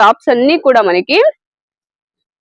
Tops అన్ని కూడా మనకి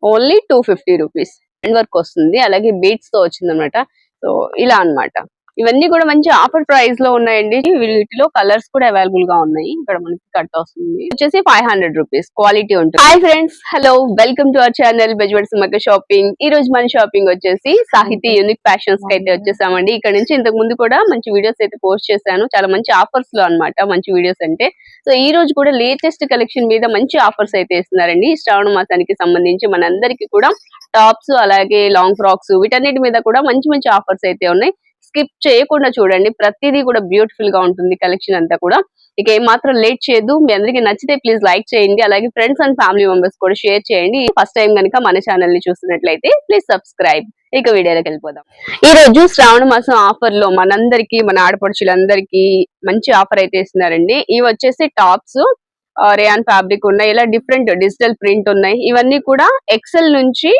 only two fifty rupees hand work వస్తుంది. అలాగే బీట్స్తో వచ్చింది అనమాట సో ఇలా అన్నమాట. ఇవన్నీ కూడా మంచి ఆఫర్ ప్రైస్లో ఉన్నాయండి. వీటిలో కలర్స్ కూడా అవైలబుల్గా ఉన్నాయి. ఇక్కడ మనకి కట్ వస్తుంది. వచ్చేసి ఫైవ్ హండ్రెడ్ రూపీస్ క్వాలిటీ ఉంటుంది. Hi friends hello welcome to our channel బెజ్వర్డ్ సిమ్మక షాపింగ్. ఈ రోజు మన షాపింగ్ వచ్చేసి సాహితీ యూనిక్ ఫ్యాషన్స్కి అయితే వచ్చేసామండి. ఇక్కడ నుంచి ఇంతకు ముందు కూడా మంచి వీడియోస్ అయితే పోస్ట్ చేశాను. చాలా మంచి ఆఫర్స్లో అన్నమాట మంచి వీడియోస్ అంటే. సో ఈ రోజు కూడా లేటెస్ట్ కలెక్షన్ మీద మంచి ఆఫర్స్ అయితే ఇస్తున్నారండి శ్రావణ మాసానికి సంబంధించి మనందరికీ కూడా టాప్స్ అలాగే లాంగ్ ఫ్రాక్స్ వీటన్నిటి మీద కూడా మంచి మంచి ఆఫర్స్ అయితే ఉన్నాయి. స్కిప్ చేయకుండా చూడండి. ప్రతిదీ కూడా బ్యూటిఫుల్గా ఉంటుంది కలెక్షన్ అంతా కూడా. ఇక ఏమాత్రం లేట్ చేయదు మీ అందరికి నచ్చితే ప్లీజ్ లైక్ చేయండి. అలాగే ఫ్రెండ్స్ అండ్ ఫ్యామిలీ మెంబర్స్ కూడా షేర్ చేయండి. ఫస్ట్ టైం కనుక మన ఛానల్ని చూస్తున్నట్లయితే ప్లీజ్ సబ్స్క్రైబ్ ఇక వీడియోలోకి వెళ్ళిపోదాం. ఈ రోజు శ్రావణ మాసం ఆఫర్లో మనందరికి మన ఆడపడుచులందరికీ మంచి ఆఫర్ అయితే ఇస్తున్నారండి. ఇవి వచ్చేసి టాప్స్ రేయాన్ ఫ్యాబ్రిక్ ఉన్నాయి. ఇలా డిఫరెంట్ డిజిటల్ ప్రింట్ ఉన్నాయి. ఇవన్నీ కూడా ఎక్సెల్ నుంచి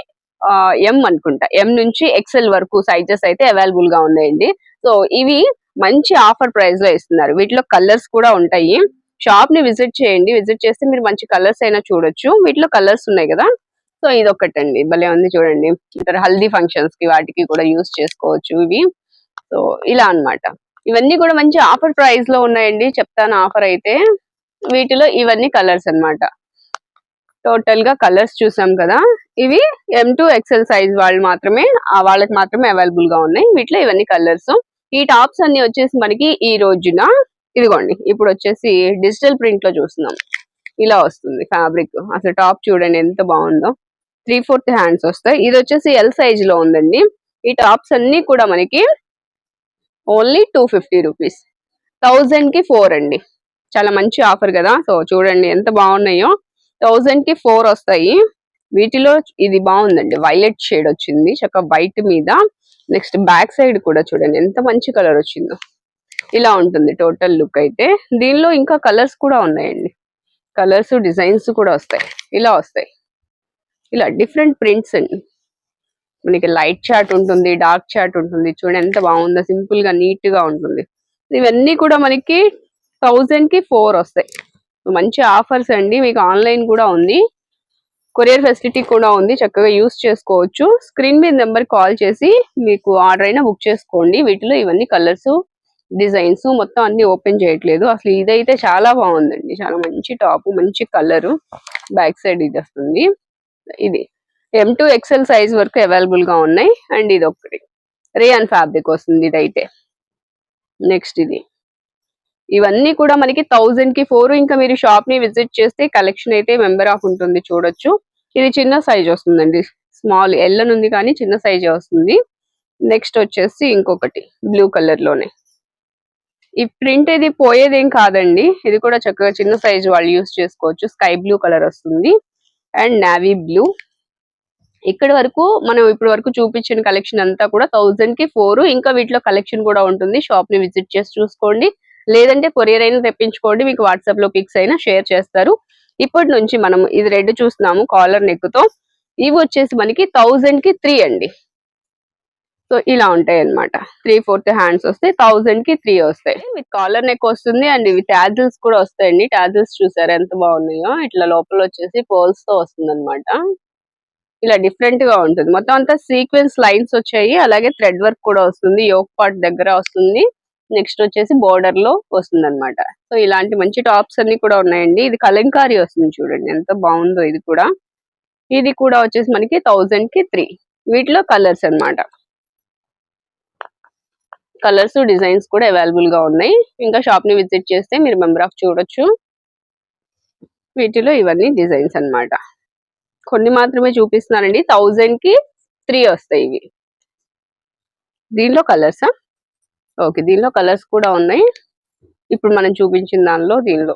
ఎం అనుకుంటా. ఎం నుంచి ఎక్సెల్ వరకు సైజెస్ అయితే అవైలబుల్గా ఉన్నాయండి. సో ఇవి మంచి ఆఫర్ ప్రైస్లో ఇస్తున్నారు. వీటిలో కలర్స్ కూడా ఉంటాయి. షాప్ని విజిట్ చేయండి. విజిట్ చేస్తే మీరు మంచి కలర్స్ అయినా చూడొచ్చు. వీటిలో కలర్స్ ఉన్నాయి కదా? సో ఇది ఒకటండి భలే ఉంది చూడండి. ఇతర హల్దీ ఫంక్షన్స్కి వాటికి కూడా యూస్ చేసుకోవచ్చు ఇవి. సో ఇలా అన్నమాట. ఇవన్నీ కూడా మంచి ఆఫర్ ప్రైస్లో ఉన్నాయండి. చెప్తాను ఆఫర్ అయితే. వీటిలో ఇవన్నీ కలర్స్ అన్నమాట. టోటల్గా కలర్స్ చూసాం కదా ఇవి ఎం టూ ఎక్సెల్ సైజ్ వాళ్ళు మాత్రమే వాళ్ళకి మాత్రమే అవైలబుల్గా ఉన్నాయి. వీటిలో ఇవన్నీ కలర్స్ ఈ టాప్స్ అన్ని వచ్చేసి మనకి ఈ రోజున ఇదిగోండి ఇప్పుడు వచ్చేసి డిజిటల్ ప్రింట్లో చూస్తున్నాం. ఇలా వస్తుంది ఫ్యాబ్రిక్ అసలు టాప్ చూడండి ఎంత బాగుందో. త్రీ ఫోర్త్ హ్యాండ్స్ వస్తాయి. ఇది వచ్చేసి ఎల్ సైజ్లో ఉందండి. ఈ టాప్స్ అన్ని కూడా మనకి ఓన్లీ టూ ఫిఫ్టీ రూపీస్ థౌజండ్కి ఫోర్ అండి. చాలా మంచి ఆఫర్ కదా. సో చూడండి ఎంత బాగున్నాయో. థౌజండ్కి ఫోర్ వస్తాయి. వీటిలో ఇది బాగుందండి. వైలెట్ షేడ్ వచ్చింది. చక్క వైట్ మీద నెక్స్ట్ బ్యాక్ సైడ్ కూడా చూడండి. ఎంత మంచి కలర్ వచ్చిందో. ఇలా ఉంటుంది టోటల్ లుక్ అయితే. దీనిలో ఇంకా కలర్స్ కూడా ఉన్నాయండి. కలర్స్ డిజైన్స్ కూడా వస్తాయి. ఇలా వస్తాయి. ఇలా డిఫరెంట్ ప్రింట్స్ అండి. మనకి లైట్ చాట్ ఉంటుంది డార్క్ చాట్ ఉంటుంది. చూడండి ఎంత బాగుందో. సింపుల్గా నీట్గా ఉంటుంది. ఇవన్నీ కూడా మనకి థౌజండ్కి ఫోర్ వస్తాయి. మంచి ఆఫర్స్ అండి. మీకు ఆన్లైన్ కూడా ఉంది. కొరియర్ ఫెసిలిటీ కూడా ఉంది. చక్కగా యూస్ చేసుకోవచ్చు. స్క్రీన్ మీద నెంబర్ కాల్ చేసి మీకు ఆర్డర్ అయినా బుక్ చేసుకోండి. వీటిలో ఇవన్నీ కలర్స్ డిజైన్స్ మొత్తం అన్ని ఓపెన్ చేయట్లేదు. అసలు ఇదైతే చాలా బాగుందండి. చాలా మంచి టాప్ మంచి కలర్ బ్యాక్ సైడ్ ఇది వస్తుంది. ఇది ఎం టు ఎక్సెల్ సైజ్ వరకు అవైలబుల్గా ఉన్నాయి. అండ్ ఇది ఒకటి రే అండ్ ఫ్యాబ్రిక్ వస్తుంది ఇదైతే. నెక్స్ట్ ఇది. ఇవన్నీ కూడా మనకి థౌజండ్కి ఫోర్ ఇంకా మీరు షాప్ని విజిట్ చేస్తే కలెక్షన్ అయితే మెంబర్ ఆఫ్ ఉంటుంది చూడొచ్చు. ఇది చిన్న సైజ్ వస్తుందండి. స్మాల్ ఎల్లన్ ఉంది కానీ చిన్న సైజ్ వస్తుంది. నెక్స్ట్ వచ్చేసి ఇంకొకటి బ్లూ కలర్లోనే. ఈ ప్రింట్ ఇది పోయేదేం కాదండి. ఇది కూడా చక్కగా చిన్న సైజ్ వాళ్ళు యూస్ చేసుకోవచ్చు. స్కై బ్లూ కలర్ వస్తుంది. అండ్ నావీ బ్లూ ఇక్కడ వరకు మనం ఇప్పటి వరకు చూపించిన కలెక్షన్ అంతా కూడా థౌజండ్కి ఫోర్ ఇంకా వీటిలో కలెక్షన్ కూడా ఉంటుంది. షాప్ని విజిట్ చేసి చూసుకోండి. లేదంటే కొరియర్ అయినా తెప్పించుకోండి మీకు వాట్సాప్లో పిక్స్ అయినా షేర్ చేస్తారు. ఇప్పటి నుంచి మనం ఇది రెడ్ చూస్తున్నాము కాలర్ నెక్తో ఇవి వచ్చేసి మనకి థౌజండ్కి త్రీ అండి. సో ఇలా ఉంటాయి అన్నమాట. త్రీ ఫోర్త్ హ్యాండ్స్ వస్తాయి థౌజండ్కి త్రీ వస్తాయి. విత్ కాలర్ నెక్ వస్తుంది అండ్ ఇవి ట్యాజిల్స్ కూడా వస్తాయండి. ట్యాజిల్స్ చూసారు ఎంత బాగున్నాయో? ఇట్లా లోపల వచ్చేసి పోల్స్తో వస్తుంది అనమాట ఇలా డిఫరెంట్గా ఉంటుంది. మొత్తం అంతా సీక్వెన్స్ లైన్స్ వచ్చాయి. అలాగే థ్రెడ్ వర్క్ కూడా వస్తుంది. యోక్ పార్ట్ దగ్గర వస్తుంది. నెక్స్ట్ వచ్చేసి బోర్డర్లో వస్తుంది అనమాట సో ఇలాంటి మంచి టాప్స్ అన్ని కూడా ఉన్నాయండి. ఇది కలంకారీ వస్తుంది చూడండి ఎంత బాగుందో ఇది కూడా. ఇది కూడా వచ్చేసి మనకి థౌజండ్కి త్రీ వీటిలో కలర్స్ అన్నమాట. కలర్స్ డిజైన్స్ కూడా అవైలబుల్గా ఉన్నాయి. ఇంకా షాప్ని విజిట్ చేస్తే మీరు మెంబర్ ఆఫ్ చూడొచ్చు. వీటిలో ఇవన్నీ డిజైన్స్ అన్నమాట. కొన్ని మాత్రమే చూపిస్తున్నానండి. థౌజండ్కి త్రీ వస్తాయి ఇవి. దీనిలో కలర్సా ఓకే దీనిలో కలర్స్ కూడా ఉన్నాయి. ఇప్పుడు మనం చూపించిన దానిలో దీనిలో.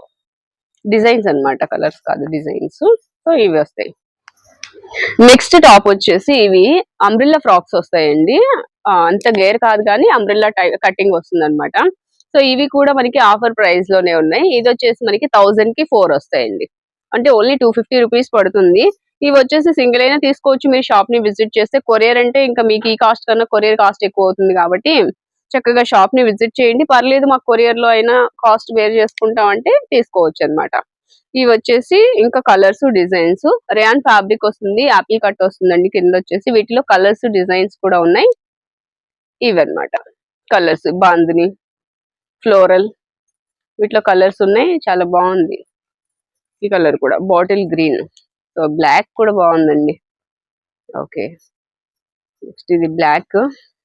డిజైన్స్ అన్నమాట కలర్స్ కాదు డిజైన్స్. సో ఇవి వస్తాయి. నెక్స్ట్ టాప్ వచ్చేసి ఇవి అంబ్రిల్లా ఫ్రాక్స్ వస్తాయండి. అంత గేర్ కాదు కానీ అంబ్రిల్లా కటింగ్ వస్తుంది అనమాట సో ఇవి కూడా మనకి ఆఫర్ ప్రైస్లోనే ఉన్నాయి. ఇది వచ్చేసి మనకి థౌజండ్కి ఫోర్ వస్తాయండి. అంటే ఓన్లీ టూ ఫిఫ్టీ రూపీస్ పడుతుంది. ఇవి వచ్చేసి సింగిల్ అయినా తీసుకోవచ్చు. మీరు షాప్ని విజిట్ చేస్తే కొరియర్ అంటే ఇంకా మీకు ఈ కాస్ట్ కన్నా కొరియర్ కాస్ట్ ఎక్కువ అవుతుంది కాబట్టి చక్కగా షాప్ని విజిట్ చేయండి. పర్లేదు మాకు కొరియర్లో అయినా కాస్ట్ వేర్ చేసుకుంటాం అంటే తీసుకోవచ్చు అన్నమాట ఇవి వచ్చేసి ఇంకా కలర్స్ డిజైన్స్. రేయాన్ ఫ్యాబ్రిక్ వస్తుంది యాపిల్ కట్ వస్తుందండి కింద వచ్చేసి వీటిలో కలర్స్ డిజైన్స్ కూడా ఉన్నాయి. ఇవన్నమాట. Colours bandhani floral. వీటిలో కలర్స్ ఉన్నాయి. చాలా బాగుంది. ఈ కలర్ కూడా. Bottle green. సో బ్లాక్ కూడా బాగుందండి. ఓకే. నెక్స్ట్ ఇది బ్లాక్.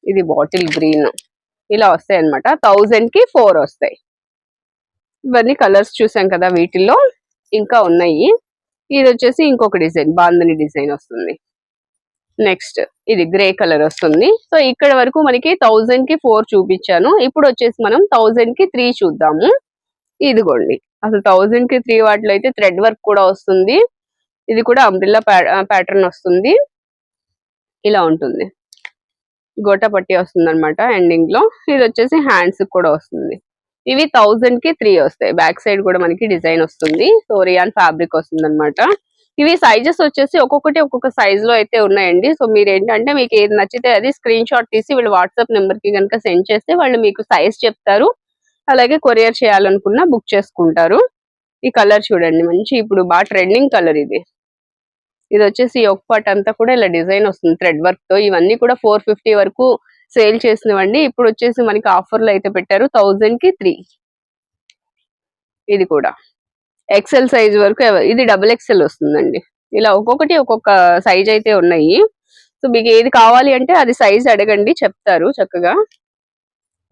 ఇది బాటిల్ గ్రీన్. ఇలా వస్తాయి అనమాట థౌజండ్కి ఫోర్ వస్తాయి. ఇవన్నీ కలర్స్ చూసాం కదా వీటిల్లో. ఇంకా ఉన్నాయి. ఇది వచ్చేసి ఇంకొక డిజైన్ బాందని డిజైన్ వస్తుంది. నెక్స్ట్ ఇది గ్రే కలర్ వస్తుంది. సో ఇక్కడ వరకు మనకి థౌజండ్కి ఫోర్ చూపించాను. ఇప్పుడు వచ్చేసి మనం థౌజండ్కి త్రీ చూద్దాము. ఇదిగోండి. అసలు థౌజండ్కి త్రీ వాటిలో అయితే థ్రెడ్ వర్క్ కూడా వస్తుంది. ఇది కూడా అంబ్రిల్లా ప్యాటర్న్ వస్తుంది. ఇలా ఉంటుంది. గోట పట్టి వస్తుంది అనమాట ఎండింగ్లో ఇది వచ్చేసి హ్యాండ్స్ కూడా వస్తుంది. ఇవి థౌజండ్కి త్రీ వస్తాయి. బ్యాక్ సైడ్ కూడా మనకి డిజైన్ వస్తుంది. సో రియాన్ ఫ్యాబ్రిక్ వస్తుంది అనమాట ఇవి సైజెస్ వచ్చేసి ఒక్కొక్కటి ఒక్కొక్క సైజ్లో అయితే ఉన్నాయండి. సో మీరు ఏంటంటే మీకు ఏది నచ్చితే అది స్క్రీన్ షాట్ తీసి వీళ్ళు వాట్సాప్ నెంబర్కి కనుక సెండ్ చేస్తే వాళ్ళు మీకు సైజ్ చెప్తారు. అలాగే కొరియర్ చేయాలనుకున్నా బుక్ చేసుకుంటారు. ఈ కలర్ చూడండి. మంచి ఇప్పుడు బాగా ట్రెండింగ్ కలర్ ఇది. ఇది వచ్చేసి ఒక పార్ట్ అంతా కూడా ఇలా డిజైన్ వస్తుంది థ్రెడ్ వర్క్తో. ఇవన్నీ కూడా ఫోర్ ఫిఫ్టీ వరకు సేల్ చేసినవండి. ఇప్పుడు వచ్చేసి మనకి ఆఫర్లు అయితే పెట్టారు థౌజండ్కి త్రీ. ఇది కూడా. ఎక్సెల్ సైజ్ వరకు ఇది డబుల్ ఎక్సెల్ వస్తుందండి. ఇలా ఒక్కొక్కటి ఒక్కొక్క సైజ్ అయితే ఉన్నాయి. సో మీకు ఏది కావాలి అంటే అది సైజ్ అడగండి చెప్తారు చక్కగా.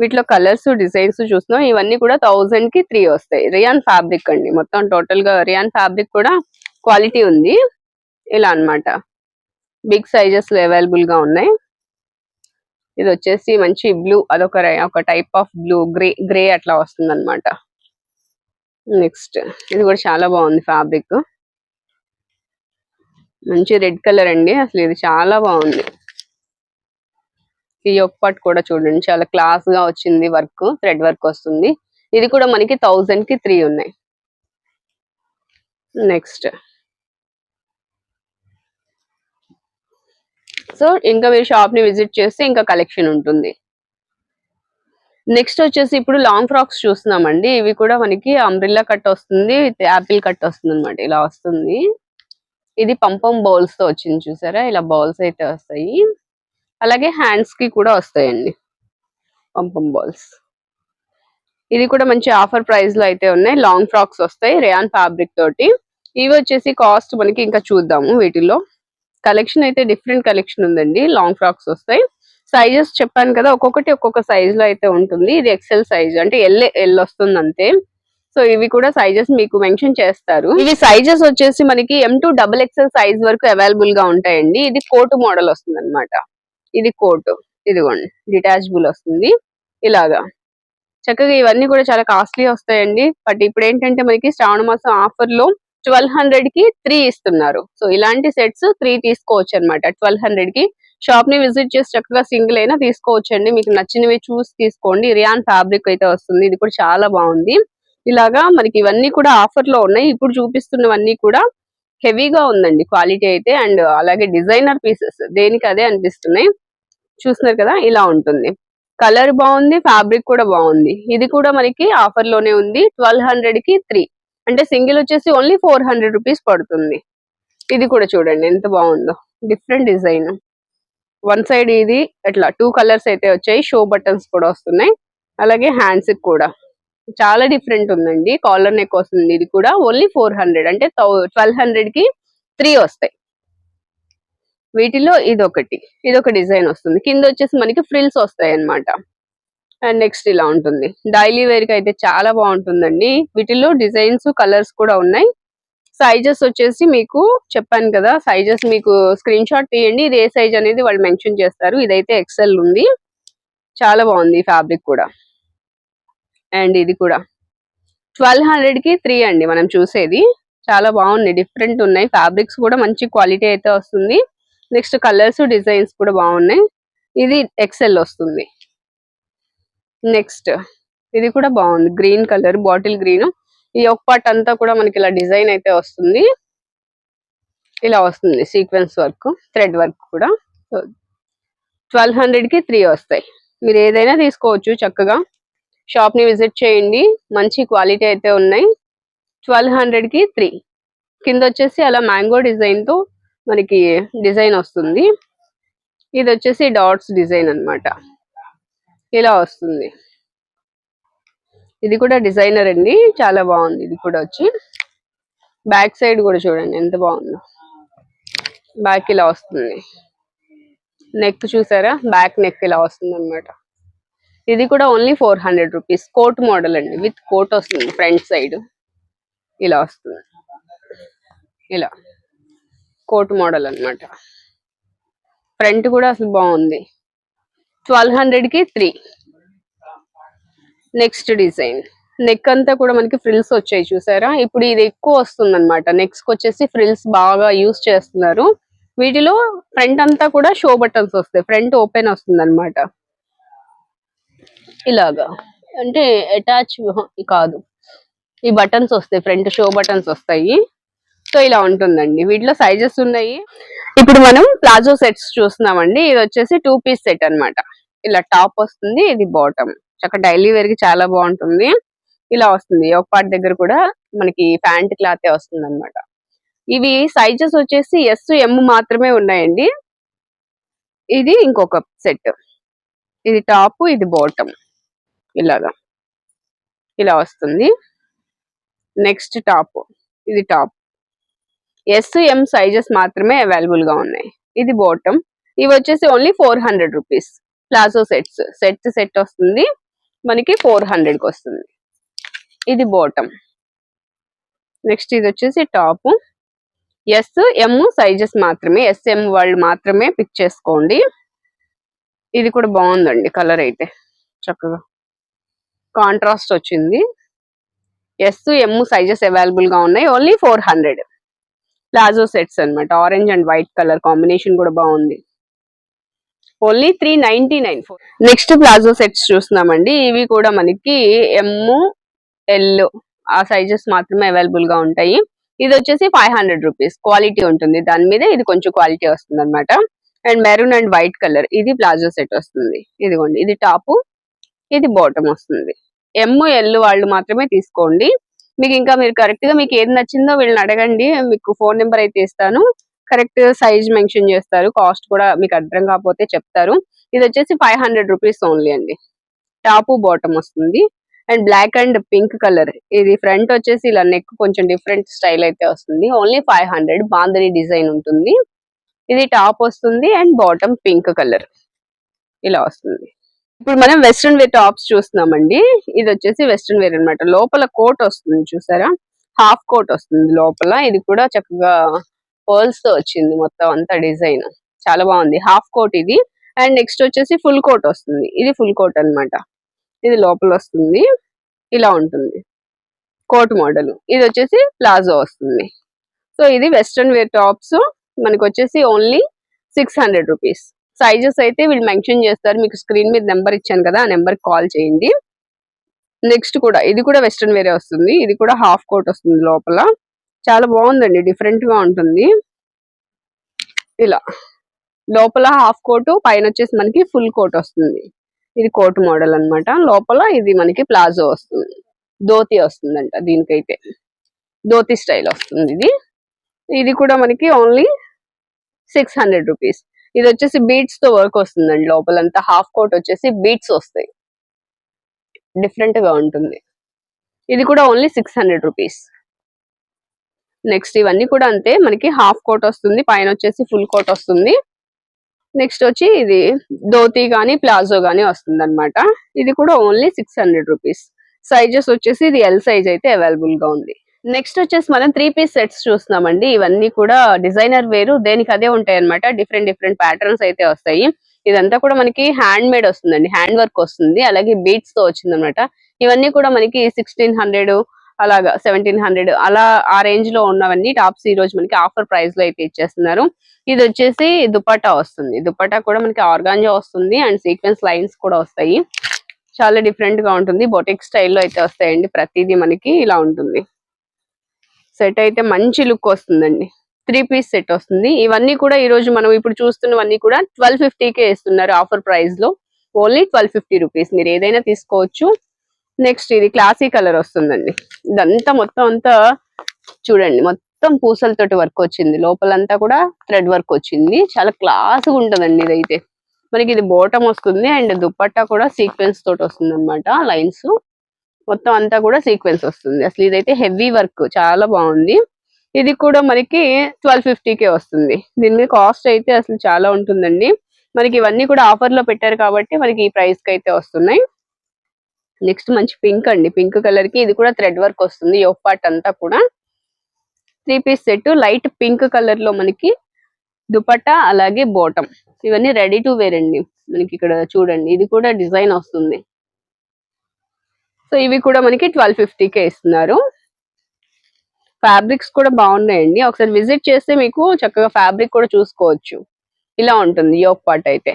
వీటిలో కలర్స్ డిజైన్స్ చూస్తున్నాం. ఇవన్నీ కూడా థౌజండ్కి త్రీ వస్తాయి. రియాన్ ఫ్యాబ్రిక్ అండి. మొత్తం టోటల్గా రియాన్ ఫ్యాబ్రిక్ కూడా క్వాలిటీ ఉంది. ఇలా అన్నమాట. బిగ్ సైజెస్ అవైలబుల్గా అవైలబుల్గా ఉన్నాయి. ఇది వచ్చేసి మంచి బ్లూ అదొక ఒక type of blue grey grey అట్లా వస్తుంది అనమాట నెక్స్ట్ ఇది కూడా చాలా బాగుంది ఫ్యాబ్రిక్ మంచి రెడ్ కలర్ అండి. అసలు ఇది చాలా బాగుంది. ఈ ఒక్కటి కూడా చూడండి. చాలా క్లాస్గా వచ్చింది వర్క్ థ్రెడ్ వర్క్ వస్తుంది. ఇది కూడా మనకి థౌజండ్కి త్రీ ఉన్నాయి. నెక్స్ట్ సో ఇంకా మీరు షాప్ని విజిట్ చేస్తే ఇంకా కలెక్షన్ ఉంటుంది. నెక్స్ట్ వచ్చేసి ఇప్పుడు లాంగ్ ఫ్రాక్స్ చూస్తున్నామండి. ఇవి కూడా మనకి అంబ్రిల్లా కట్ వస్తుంది విత్ యాపిల్ కట్ వస్తుంది అనమాట ఇలా వస్తుంది. ఇది పంపం బౌల్స్తో వచ్చింది చూసారా? ఇలా బౌల్స్ అయితే వస్తాయి. అలాగే హ్యాండ్స్కి కూడా వస్తాయండి. పంపం బౌల్స్ ఇది కూడా మంచి ఆఫర్ ప్రైస్లో అయితే ఉన్నాయి. లాంగ్ ఫ్రాక్స్ వస్తాయి. రేయాన్ ఫ్యాబ్రిక్ తోటి. ఇవి వచ్చేసి కాస్ట్ మనకి ఇంకా చూద్దాము వీటిల్లో. కలెక్షన్ అయితే డిఫరెంట్ కలెక్షన్ ఉందండి. లాంగ్ ఫ్రాక్స్ వస్తాయి. సైజెస్ చెప్పాను కదా ఒక్కొక్కటి ఒక్కొక్క సైజ్లో అయితే ఉంటుంది. ఇది ఎక్సెల్ సైజ్ అంటే ఎల్ ఎల్ వస్తుంది అంతే. సో ఇవి కూడా సైజెస్ మీకు మెన్షన్ చేస్తారు. ఇవి సైజెస్ వచ్చేసి మనకి M to double XL size వరకు అవైలబుల్గా ఉంటాయండి. ఇది కోటు మోడల్ వస్తుంది అనమాట ఇది కోటు. ఇదిగోండి. డిటాచబుల్ వస్తుంది. ఇలాగా. చక్కగా ఇవన్నీ కూడా చాలా కాస్ట్లీ వస్తాయండి. బట్ ఇప్పుడు ఏంటంటే మనకి శ్రావణ మాసం ఆఫర్లో ట్వెల్వ్ హండ్రెడ్కి త్రీ ఇస్తున్నారు. సో ఇలాంటి సెట్స్ త్రీ తీసుకోవచ్చు అనమాట ట్వెల్వ్ హండ్రెడ్కి షాప్ని విజిట్ చేసి చక్కగా సింగిల్ అయినా తీసుకోవచ్చు అండి మీకు నచ్చినవి చూసి తీసుకోండి. రియాన్ ఫ్యాబ్రిక్ అయితే వస్తుంది. ఇది కూడా చాలా బాగుంది. ఇలాగా మనకి ఇవన్నీ కూడా ఆఫర్లో ఉన్నాయి. ఇప్పుడు చూపిస్తున్నవన్నీ కూడా హెవీగా ఉందండి క్వాలిటీ అయితే. అండ్ అలాగే డిజైనర్ పీసెస్ దేనికి అదే అనిపిస్తున్నాయి. చూస్తున్నారు కదా ఇలా ఉంటుంది. కలర్ బాగుంది ఫ్యాబ్రిక్ కూడా బాగుంది. ఇది కూడా మనకి ఆఫర్లోనే ఉంది. ట్వెల్వ్ హండ్రెడ్కి త్రీ అంటే సింగిల్ వచ్చేసి ఓన్లీ ఫోర్ హండ్రెడ్ రూపీస్ పడుతుంది. ఇది కూడా చూడండి ఎంత బాగుందో. డిఫరెంట్ డిజైన్ వన్ సైడ్ ఇది అట్లా టూ కలర్స్ అయితే వచ్చాయి. షో బటన్స్ కూడా వస్తున్నాయి. అలాగే హ్యాండ్స్ కూడా. చాలా డిఫరెంట్ ఉందండి. కాలర్ నెక్ వస్తుంది ఇది కూడా. ఓన్లీ ఫోర్ హండ్రెడ్ అంటే ట్వెల్వ్ హండ్రెడ్కి త్రీ వస్తాయి. వీటిలో ఇది ఒకటి ఇది ఒక డిజైన్ వస్తుంది. కింద వచ్చేసి మనకి ఫ్రిల్స్ వస్తాయి అన్నమాట Uh, అండ్ నెక్స్ట్ ఇలా ఉంటుంది. డైలీ వేర్కి అయితే చాలా బాగుంటుందండి. వీటిలో డిజైన్స్ కలర్స్ కూడా ఉన్నాయి. సైజెస్ వచ్చేసి మీకు చెప్పాను కదా సైజెస్ మీకు స్క్రీన్ షాట్ తీయండి. ఇది ఏ సైజ్ అనేది వాళ్ళు మెన్షన్ చేస్తారు. ఇదైతే ఎక్సెల్ ఉంది. చాలా బాగుంది ఫ్యాబ్రిక్ కూడా. అండ్ ఇది కూడా. ట్వెల్వ్ హండ్రెడ్కి త్రీ అండి మనం చూసేది. చాలా బాగుంది. డిఫరెంట్ ఉన్నాయి. ఫ్యాబ్రిక్స్ కూడా మంచి క్వాలిటీ అయితే వస్తుంది. నెక్స్ట్ కలర్స్ డిజైన్స్ కూడా బాగున్నాయి. ఇది ఎక్సెల్ వస్తుంది. నెక్స్ట్. ఇది కూడా బాగుంది. Green colour bottle green. ఈ ఒక పార్ట్ అంతా కూడా మనకి ఇలా డిజైన్ అయితే వస్తుంది. ఇలా వస్తుంది సీక్వెన్స్ వర్క్ థ్రెడ్ వర్క్ కూడా. ట్వెల్వ్ హండ్రెడ్కి త్రీ వస్తాయి. మీరు ఏదైనా తీసుకోవచ్చు చక్కగా. షాప్ని విజిట్ చేయండి. మంచి క్వాలిటీ అయితే ఉన్నాయి. ట్వెల్వ్ హండ్రెడ్కి త్రీ. కింద వచ్చేసి అలా మ్యాంగో డిజైన్తో మనకి డిజైన్ వస్తుంది. ఇది వచ్చేసి డాట్స్ డిజైన్ అన్నమాట. ఇలా వస్తుంది. ఇది కూడా డిజైనర్ అండి. చాలా బాగుంది. ఇది కూడా వచ్చి బ్యాక్ సైడ్ కూడా చూడండి ఎంత బాగుందో. బ్యాక్ ఇలా వస్తుంది. నెక్ చూసారా? బ్యాక్ నెక్ ఇలా వస్తుంది అనమాట ఇది కూడా only four hundred rupees. Coat model అండి. విత్ కోట్ వస్తుంది ఫ్రంట్ సైడ్. ఇలా వస్తుంది. ఇలా. కోట్ మోడల్ అన్నమాట. ఫ్రంట్ కూడా అసలు బాగుంది. ట్వెల్వ్ హండ్రెడ్కి త్రీ. Next design. నెక్ అంతా కూడా మనకి ఫ్రిల్స్ వచ్చాయి చూసారా? ఇప్పుడు ఇది ఎక్కువ వస్తుంది అనమాట నెక్స్ట్కి వచ్చేసి ఫ్రిల్స్ బాగా యూస్ చేస్తున్నారు. వీటిలో ఫ్రంట్ అంతా కూడా షో బటన్స్ వస్తాయి. ఫ్రంట్ ఓపెన్ వస్తుంది అనమాట ఇలాగా. అంటే అటాచ్ కాదు. ఈ బటన్స్ వస్తాయి. ఫ్రంట్ షో బటన్స్ వస్తాయి. సో ఇలా ఉంటుందండి. వీటిలో సైజెస్ ఉన్నాయి. ఇప్పుడు మనం ప్లాజో సెట్స్ చూస్తున్నామండి. ఇది వచ్చేసి టూ పీస్ సెట్ అన్నమాట. ఇలా టాప్ వస్తుంది ఇది బాటమ్. చక్కగా డైలీ వేర్కి చాలా బాగుంటుంది. ఇలా వస్తుంది. ఒక పార్ట్ దగ్గర కూడా మనకి ప్యాంట్ క్లాత్ వస్తుంది అనమాట ఇవి సైజెస్ వచ్చేసి ఎస్ ఎమ్ మాత్రమే ఉన్నాయండి. ఇది ఇంకొక సెట్. ఇది టాప్ ఇది బాటమ్. ఇలాగా. ఇలా వస్తుంది. Next top. ఇది టాప్. ఎస్ ఎం సైజెస్ మాత్రమే అవైలబుల్గా ఉన్నాయి. ఇది బాటమ్ ఇవి వచ్చేసి only four hundred rupees palazzo sets set set వస్తుంది. మనకి ఫోర్ హండ్రెడ్కి వస్తుంది. ఇది బాటమ్ నెక్స్ట్ ఇది వచ్చేసి టాప్ ఎస్ ఎం సైజెస్ మాత్రమే. ఎస్ ఎం వరల్డ్ మాత్రమే పిక్ చేసుకోండి. ఇది కూడా బాగుందండి కలర్ అయితే. చక్కగా. కాంట్రాస్ట్ వచ్చింది. ఎస్ ఎం సైజెస్ అవైలబుల్గా ఉన్నాయి. Only four hundred palazzo sets అన్నమాట. Orange and white colour combination కూడా బాగుంది. Only three ninety nine next palazzo sets చూస్తున్నామండి. ఇవి కూడా మనకి ఎమ్ ఎల్ ఆ సైజెస్ మాత్రమే అవైలబుల్గా ఉంటాయి. ఇది వచ్చేసి ఫైవ్ హండ్రెడ్ రూపీస్ క్వాలిటీ ఉంటుంది. దాని మీద ఇది కొంచెం క్వాలిటీ వస్తుంది అనమాట and maroon and white colour ఇది ప్లాజో సెట్ వస్తుంది. ఇదిగోండి. ఇది టాపు. ఇది బాటమ్ వస్తుంది. ఎమ్ ఎల్ వాళ్ళు మాత్రమే తీసుకోండి. మీకు ఇంకా మీరు కరెక్ట్గా మీకు ఏది నచ్చిందో వీళ్ళని అడగండి. మీకు ఫోన్ నెంబర్ అయితే ఇస్తాను. కరెక్ట్ సైజ్ మెన్షన్ చేస్తారు. కాస్ట్ కూడా మీకు అర్థం కాకపోతే చెప్తారు. ఇది వచ్చేసి ఫైవ్ హండ్రెడ్ రూపీస్ ఓన్లీ అండి. టాప్ బాటమ్ వస్తుంది. And black and pink colour ఇది ఫ్రంట్ వచ్చేసి ఇలా నెక్ కొంచెం డిఫరెంట్ స్టైల్ అయితే వస్తుంది. Only five hundred bandhani design ఉంటుంది. ఇది టాప్ వస్తుంది అండ్ బాటమ్ పింక్ కలర్ ఇలా వస్తుంది. ఇప్పుడు మనం వెస్ట్రన్ వేర్ టాప్స్ చూస్తున్నామండి. ఇది వచ్చేసి వెస్ట్రన్ వేర్ అన్నమాట. లోపల కోట్ వస్తుంది చూసారా? హాఫ్ కోట్ వస్తుంది లోపల. ఇది కూడా చక్కగా పర్ల్స్తో వచ్చింది మొత్తం అంతా డిజైన్. చాలా బాగుంది. హాఫ్ కోట్ ఇది. అండ్ నెక్స్ట్ వచ్చేసి ఫుల్ కోట్ వస్తుంది. ఇది ఫుల్ కోట్ అన్నమాట. ఇది లోపల వస్తుంది. ఇలా ఉంటుంది. Coat model. ఇది వచ్చేసి ప్లాజో వస్తుంది. సో ఇది వెస్ట్రన్ వేర్ టాప్స్. మనకు వచ్చేసి only six hundred rupees. Sizes అయితే వీళ్ళు మెన్షన్ చేస్తారు. మీకు స్క్రీన్ మీద నెంబర్ ఇచ్చాను కదా ఆ నెంబర్ కాల్ చేయండి. నెక్స్ట్ కూడా ఇది కూడా వెస్ట్రన్ వేరే వస్తుంది. ఇది కూడా హాఫ్ కోట్ వస్తుంది లోపల. చాలా బాగుందండి డిఫరెంట్గా ఉంటుంది. ఇలా. లోపల హాఫ్ కోట్ పైన వచ్చేసి మనకి ఫుల్ కోట్ వస్తుంది. ఇది కోట్ మోడల్ అన్నమాట. లోపల ఇది మనకి ప్లాజో వస్తుంది. ధోతి వస్తుందంట దీనికైతే. ధోతి స్టైల్ వస్తుంది ఇది. ఇది కూడా మనకి ఓన్లీ సిక్స్ హండ్రెడ్ రూపీస్ ఇది వచ్చేసి బీట్స్తో వర్క్ వస్తుందండి లోపలంతా. హాఫ్ కోట్ వచ్చేసి బీట్స్ వస్తాయి. డిఫరెంట్గా ఉంటుంది. ఇది కూడా only six hundred rupees next ఇవన్నీ కూడా అంతే. మనకి హాఫ్ కోట్ వస్తుంది. పైన వచ్చేసి ఫుల్ కోట్ వస్తుంది. నెక్స్ట్ వచ్చి ఇది ధోతి కానీ ప్లాజో కానీ వస్తుంది అనమాట ఇది కూడా only six hundred rupees sizes వచ్చేసి ఇది ఎల్ సైజ్ అయితే అవైలబుల్గా ఉంది. నెక్స్ట్ వచ్చేసి మనం త్రీ పీస్ సెట్స్ చూస్తున్నామండి. ఇవన్నీ కూడా డిజైనర్ వేరు దేనికి అదే ఉంటాయి అనమాట డిఫరెంట్ డిఫరెంట్ ప్యాటర్న్స్ అయితే వస్తాయి. ఇదంతా కూడా మనకి హ్యాండ్ మేడ్ వస్తుందండి. హ్యాండ్ వర్క్ వస్తుంది. అలాగే బీట్స్తో వచ్చింది అనమాట ఇవన్నీ కూడా మనకి సిక్స్టీన్ హండ్రెడ్ అలాగా సెవెంటీన్ హండ్రెడ్ అలా ఆ రేంజ్లో ఉన్నవన్నీ టాప్స్ ఈ రోజు మనకి ఆఫర్ ప్రైస్లో అయితే ఇచ్చేస్తున్నారు. ఇది వచ్చేసి దుపట్టా వస్తుంది. దుపట్టా కూడా మనకి ఆర్గాంజా వస్తుంది అండ్ సీక్వెన్స్ లైన్స్ కూడా వస్తాయి. చాలా డిఫరెంట్గా ఉంటుంది. బొటిక్ స్టైల్లో అయితే వస్తాయండి. ప్రతిదీ మనకి ఇలా ఉంటుంది. సెట్ అయితే మంచి లుక్ వస్తుందండి. త్రీ పీస్ సెట్ వస్తుంది. ఇవన్నీ కూడా ఈ రోజు మనం ఇప్పుడు చూస్తున్నవన్నీ కూడా ట్వెల్వ్ ఫిఫ్టీకే ఇస్తున్నారు ఆఫర్ ప్రైస్లో. Only twelve fifty rupees. మీరు ఏదైనా తీసుకోవచ్చు. నెక్స్ట్ ఇది క్లాసీ కలర్ వస్తుందండి. ఇదంతా మొత్తం అంతా చూడండి. మొత్తం పూసలతోటి వర్క్ వచ్చింది. లోపలంతా కూడా థ్రెడ్ వర్క్ వచ్చింది. చాలా క్లాస్ ఉంటదండి ఇదైతే. మనకి ఇది బోటం వస్తుంది. అండ్ దుప్పట్టా కూడా సీక్వెన్స్ తోటి వస్తుంది అనమాట లైన్స్. మొత్తం అంతా కూడా సీక్వెన్స్ వస్తుంది. అసలు ఇదైతే హెవీ వర్క్ చాలా బాగుంది. ఇది కూడా మనకి ట్వెల్వ్ ఫిఫ్టీకే వస్తుంది. దీని మీద కాస్ట్ అయితే అసలు చాలా ఉంటుందండి. మనకి ఇవన్నీ కూడా ఆఫర్లో పెట్టారు కాబట్టి మనకి ఈ ప్రైస్కి అయితే వస్తున్నాయి. నెక్స్ట్ మంచి పింక్ అండి. పింక్ కలర్కి ఇది కూడా థ్రెడ్ వర్క్ వస్తుంది. యోగ్ పార్ట్ అంతా కూడా. Three piece set light pink కలర్లో మనకి దుపట్టా అలాగే బోటం ఇవన్నీ రెడీ టు వేర్ అండి. మనకి ఇక్కడ చూడండి. ఇది కూడా డిజైన్ వస్తుంది. సో ఇవి కూడా మనకి ట్వెల్వ్ కే ఇస్తున్నారు. ఫ్యాబ్రిక్స్ కూడా బాగున్నాయండి. ఒకసారి విజిట్ చేస్తే మీకు చక్కగా ఫ్యాబ్రిక్ కూడా చూసుకోవచ్చు. ఇలా ఉంటుంది యోగ్ పార్ట్ అయితే.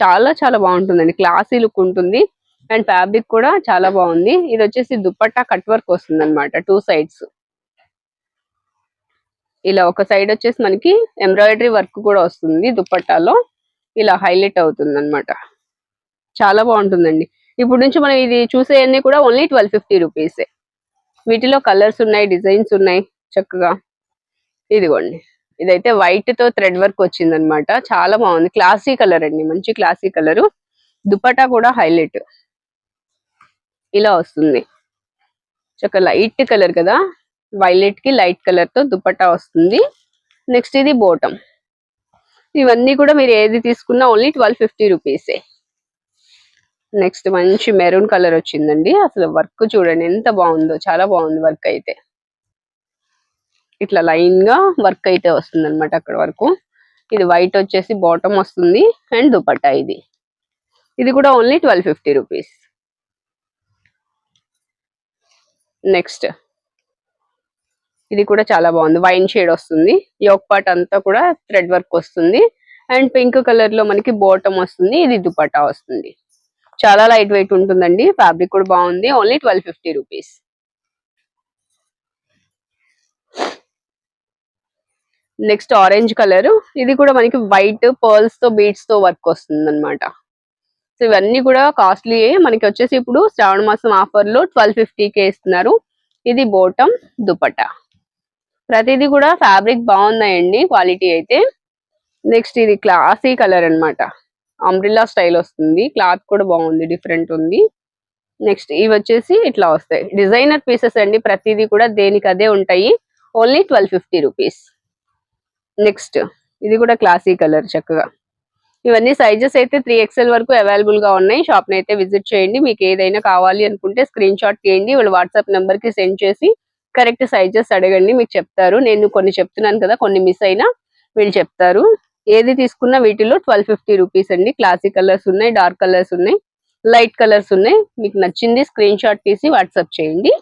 చాలా చాలా బాగుంటుందండి. క్లాసీ లుక్ ఉంటుంది. అండ్ ఫ్యాబ్రిక్ కూడా చాలా బాగుంది. ఇది వచ్చేసి దుప్పట్టా కట్ వర్క్ వస్తుంది అనమాట టూ సైడ్స్. ఇలా ఒక సైడ్ వచ్చేసి మనకి ఎంబ్రాయిడరీ వర్క్ కూడా వస్తుంది దుప్పట్టాలో ఇలా హైలైట్ అవుతుంది అనమాట చాలా బాగుంటుందండి. ఇప్పుడు నుంచి మనం ఇది చూసేవన్నీ కూడా ఓన్లీ ట్వెల్వ్ ఫిఫ్టీ రూపీసే వీటిలో కలర్స్ ఉన్నాయి డిజైన్స్ ఉన్నాయి చక్కగా. ఇదిగోండి. ఇదైతే వైట్తో థ్రెడ్ వర్క్ వచ్చిందనమాట చాలా బాగుంది. క్లాసీ కలర్ అండి. మంచి క్లాసీ కలర్ దుపటా కూడా హైలైట్ ఇలా వస్తుంది. చక్క లైట్ కలర్ కదా. వైలెట్కి లైట్ కలర్తో దుపట్టా వస్తుంది. నెక్స్ట్ ఇది బోటం ఇవన్నీ కూడా మీరు ఏది తీసుకున్నా ఓన్లీ ట్వెల్వ్ ఫిఫ్టీ రూపీసే నెక్స్ట్ మంచి మెరూన్ కలర్ వచ్చిందండి. అసలు వర్క్ చూడండి ఎంత బాగుందో చాలా బాగుంది వర్క్ అయితే. ఇట్లా లైన్గా వర్క్ అయితే వస్తుంది అనమాట అక్కడ వరకు. ఇది వైట్ వచ్చేసి బాటమ్ వస్తుంది అండ్ దుపట్టా ఇది. ఇది కూడా only twelve fifty rupees. Next. ఇది కూడా చాలా బాగుంది. వైన్ షేడ్ వస్తుంది. యోక్ పార్ట్ అంతా కూడా థ్రెడ్ వర్క్ వస్తుంది. అండ్ పింక్ కలర్లో మనకి బాటమ్ వస్తుంది. ఇది దుపట్టా వస్తుంది. చాలా లైట్ వెయిట్ ఉంటుందండి. ఫ్యాబ్రిక్ కూడా బాగుంది. Only twelve fifty rupees next orange colour ఇది కూడా మనకి వైట్ పర్ల్స్తో బీడ్స్తో వర్క్ వస్తుంది అనమాట సో ఇవన్నీ కూడా కాస్ట్లీ మనకి వచ్చేసి ఇప్పుడు శ్రావణ మాసం ఆఫర్లో ట్వెల్వ్ ఫిఫ్టీకే ఇస్తున్నారు. ఇది బోటం దుపట్టా. ప్రతిదీ కూడా ఫ్యాబ్రిక్ బాగున్నాయండి. క్వాలిటీ అయితే. నెక్స్ట్ ఇది క్లాసీ కలర్ అన్నమాట. అంబ్రిల్లా స్టైల్ వస్తుంది. క్లాత్ కూడా బాగుంది డిఫరెంట్ ఉంది. నెక్స్ట్ ఇవి వచ్చేసి ఇట్లా వస్తాయి. డిజైనర్ పీసెస్ అండి ప్రతిదీ కూడా దేనికి అదే ఉంటాయి. Only twelve fifty rupees next ఇది కూడా క్లాసీ కలర్ చక్కగా. ఇవన్నీ సైజెస్ అయితే త్రీ ఎక్స్ఎల్ వరకు అవైలబుల్గా ఉన్నాయి. షాప్ని అయితే విజిట్ చేయండి. మీకు ఏదైనా కావాలి అనుకుంటే స్క్రీన్ షాట్ తీయండి. వాళ్ళు వాట్సాప్ నెంబర్కి సెండ్ చేసి కరెక్ట్ సైజెస్ అడగండి. మీకు చెప్తారు. నేను కొన్ని చెప్తున్నాను కదా కొన్ని మిస్ అయినా వీళ్ళు చెప్తారు. ఏది తీసుకున్నా వీటిలో ట్వెల్వ్ ఫిఫ్టీ రూపీస్ అండి. క్లాసిక్ కలర్స్ ఉన్నాయి డార్క్ కలర్స్ ఉన్నాయి లైట్ కలర్స్ ఉన్నాయి. మీకు నచ్చింది స్క్రీన్ షాట్ తీసి వాట్సాప్ చేయండి.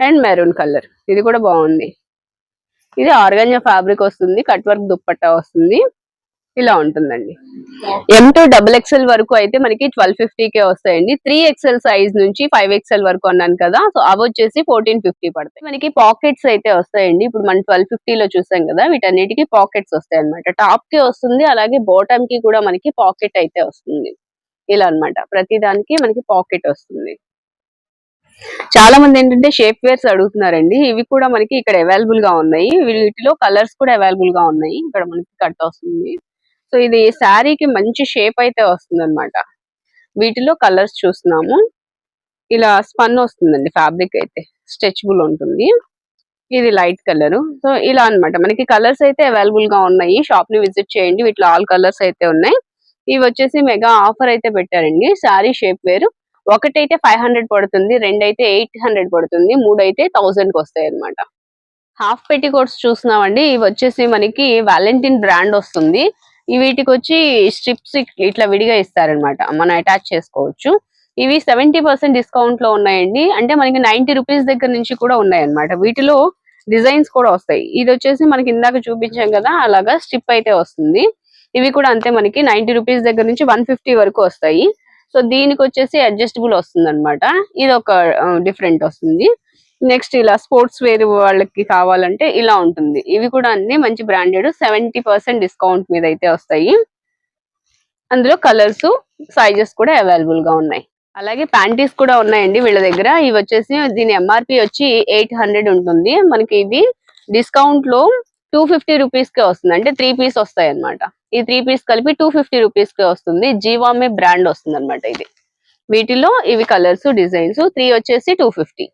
అండ్ మెరూన్ కలర్ ఇది కూడా బాగుంది. ఇది ఆర్గంజా ఫ్యాబ్రిక్ వస్తుంది కట్ వర్క్ దుప్పట్టా వస్తుంది. ఇలా ఉంటుందండి. ఎం టు డబుల్ ఎక్స్ఎల్ వరకు అయితే మనకి ట్వెల్వ్ ఫిఫ్టీ కే వస్తాయండి. త్రీ ఎక్స్ఎల్ సైజ్ నుంచి ఫైవ్ ఎక్స్ఎల్ వరకు అన్నాను కదా సో అవి వచ్చేసి ఫోర్టీన్ ఫిఫ్టీ పడతాయి. మనకి పాకెట్స్ అయితే వస్తాయండి. ఇప్పుడు మనం ట్వెల్వ్ ఫిఫ్టీ లో చూసాం కదా వీటన్నిటికి పాకెట్స్ వస్తాయి అనమాట టాప్కి వస్తుంది అలాగే బాటమ్కి కూడా మనకి పాకెట్ అయితే వస్తుంది. ఇలా అన్నమాట. ప్రతి దానికి మనకి పాకెట్ వస్తుంది. చాలా మంది ఏంటంటే షేప్ వేర్స్ అడుగుతున్నారండి. ఇవి కూడా మనకి ఇక్కడ అవైలబుల్గా ఉన్నాయి. వీటిలో కలర్స్ కూడా అవైలబుల్గా ఉన్నాయి. ఇక్కడ మనకి కట్ వస్తుంది. సో ఇది శారీకి మంచి షేప్ అయితే వస్తుంది అనమాట వీటిలో కలర్స్ చూస్తున్నాము. ఇలా స్పన్ వస్తుందండి ఫ్యాబ్రిక్ అయితే. స్ట్రెచబుల్ ఉంటుంది. ఇది లైట్ కలర్. సో ఇలా అన్నమాట. మనకి కలర్స్ అయితే అవైలబుల్గా ఉన్నాయి. షాప్ని విజిట్ చేయండి. వీటిలో ఆల్ కలర్స్ అయితే ఉన్నాయి. ఇవి వచ్చేసి మెగా ఆఫర్ అయితే పెట్టారండి. శారీ షేప్ వేరు. ఒకటైతే ఫైవ్ హండ్రెడ్ పడుతుంది. రెండు అయితే ఎయిట్ హండ్రెడ్ పడుతుంది. మూడు అయితే థౌజండ్కి వస్తాయి అనమాట హాఫ్ పెట్టి కోట్స్ చూస్తున్నామండి. ఇవి వచ్చేసి మనకి వ్యాలంటీన్ బ్రాండ్ వస్తుంది. వీటికి వచ్చి స్ట్రిప్స్ ఇట్లా విడిగా ఇస్తారనమాట. మనం అటాచ్ చేసుకోవచ్చు. ఇవి సెవెంటీ పర్సెంట్ డిస్కౌంట్లో ఉన్నాయండి. అంటే మనకి నైన్టీ రూపీస్ దగ్గర నుంచి కూడా ఉన్నాయి అన్నమాట వీటిలో డిజైన్స్ కూడా వస్తాయి. ఇది వచ్చేసి మనకి ఇందాక చూపించాం కదా అలాగా స్ట్రిప్ అయితే వస్తుంది. ఇవి కూడా అంతే మనకి నైన్టీ రూపీస్ దగ్గర నుంచి వన్ ఫిఫ్టీ వరకు వస్తాయి. సో దీనికి వచ్చేసి అడ్జస్టబుల్ వస్తుంది అనమాట ఇది ఒక డిఫరెంట్ వస్తుంది. నెక్స్ట్ ఇలా స్పోర్ట్స్ వేర్ వాళ్ళకి కావాలంటే ఇలా ఉంటుంది. ఇవి కూడా అన్ని మంచి బ్రాండెడ్ సెవెంటీ పర్సెంట్ డిస్కౌంట్ మీద అయితే వస్తాయి. అందులో కలర్స్ సైజెస్ కూడా అవైలబుల్గా ఉన్నాయి. అలాగే ప్యాంటీస్ కూడా ఉన్నాయండి వీళ్ళ దగ్గర. ఇవి వచ్చేసి దీని ఎంఆర్పి వచ్చి ఎయిట్ హండ్రెడ్ ఉంటుంది. మనకి ఇవి డిస్కౌంట్లో టూ ఫిఫ్టీ రూపీస్ కే వస్తుంది. అంటే త్రీ పీస్ వస్తాయి అనమాట ఈ త్రీ పీస్ కలిపి టూ ఫిఫ్టీ రూపీస్ కే వస్తుంది. జీవామే బ్రాండ్ వస్తుంది అనమాట ఇది. వీటిలో ఇవి కలర్స్ డిజైన్స్ త్రీ వచ్చేసి టూ ఫిఫ్టీ.